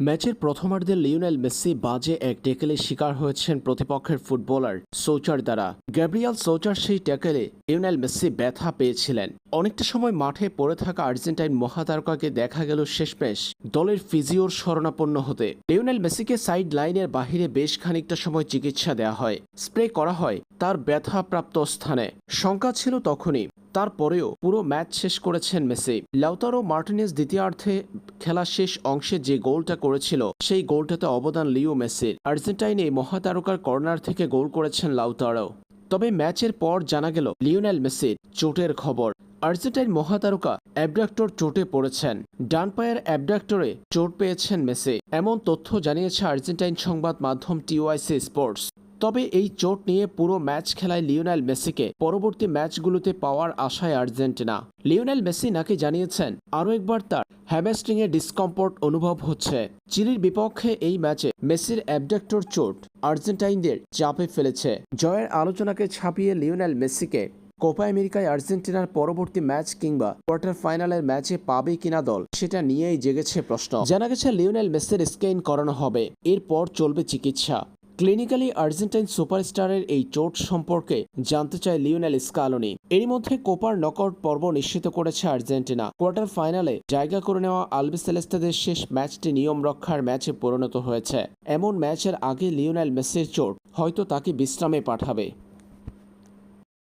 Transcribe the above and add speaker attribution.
Speaker 1: ম্যাচের প্রথমার্ধে Lionel Messi বাজে এক ট্যাকেলে শিকার হয়েছেন প্রতিপক্ষের ফুটবলার সৌচার দ্বারা। গ্যাব্রিয়াল সৌচার সেই ট্যাকেলে লিওনেল মেসি ব্যথা পেয়েছিলেন। অনেকটা সময় মাঠে পড়ে থাকা আর্জেন্টাইন মহাতারকাকে দেখা গেল শেষমেশ দলের ফিজিওর শরণাপন্ন হতে। লিওনেল মেসিকে সাইড লাইনের বাহিরে বেশ খানিকটা সময় চিকিৎসা দেওয়া হয়, স্প্রে করা হয়, তার ব্যথাপ্রাপ্ত স্থানে। শঙ্কা ছিল তখনই, তারপরেও পুরো ম্যাচ শেষ করেছেন মেসি। লাউতারো মার্টিনেস দ্বিতীয়ার্ধে খেলা শেষ অংশে যে গোলটা করেছিল, সেই গোলটাতে অবদান লিও মেসির। আর্জেন্টাইন এই মহাতারকার কর্নার থেকে গোল করেছেন লাউতারো। তবে ম্যাচের পর জানা গেল, লিওনেল মেসির চোটের খবর। আর্জেন্টাইন মহাতারকা অ্যাবডাক্টর চোটে পড়েছেন। ডান পায়ের অ্যাবডাক্টরে চোট পেয়েছেন মেসি। এমন তথ্য জানিয়েছে আর্জেন্টাইন সংবাদ মাধ্যম টিওআইসি স্পোর্টস। তবে এই চোট নিয়ে পুরো ম্যাচ খেলায় লিওনেল মেসিকে পরবর্তী ম্যাচগুলোতে পাওয়ার আশায় আর্জেন্টিনা। লিওনেল মেসি নাকি জানিয়েছেন, আরও একবার তার হ্যামস্ট্রিংয়ে ডিসকমফোর্ট অনুভব হচ্ছে। চিলির বিপক্ষে এই ম্যাচে মেসির অ্যাবডাক্টর চোট আর্জেন্টাইনদের চাপে ফেলেছে। জয়ের আলোচনাকে ছাপিয়ে লিওনেল মেসিকে কোপা আমেরিকায় আর্জেন্টিনার পরবর্তী ম্যাচ কিংবা কোয়ার্টার ফাইনালের ম্যাচে পাবে কিনা দল, সেটা নিয়েই জেগেছে প্রশ্ন। জানা গেছে, লিওনেল মেসের স্কেইন করানো হবে। এরপর চলবে চিকিৎসা। ক্লিনিক্যালি আর্জেন্টাইন সুপারস্টারের এই চোট সম্পর্কে জানতে চায় লিওনেল স্কালোনি। এরই মধ্যে কোপার নকআউট পর্ব নিশ্চিত করেছে আর্জেন্টিনা। কোয়ার্টার ফাইনালে জায়গা করে নেওয়া আলবি সেলেস্তাদের শেষ ম্যাচটি নিয়ম রক্ষার ম্যাচে পরিণত হয়েছে। এমন ম্যাচের আগে লিওনেল মেসির চোট হয়তো তাকে বিশ্রামে পাঠাবে।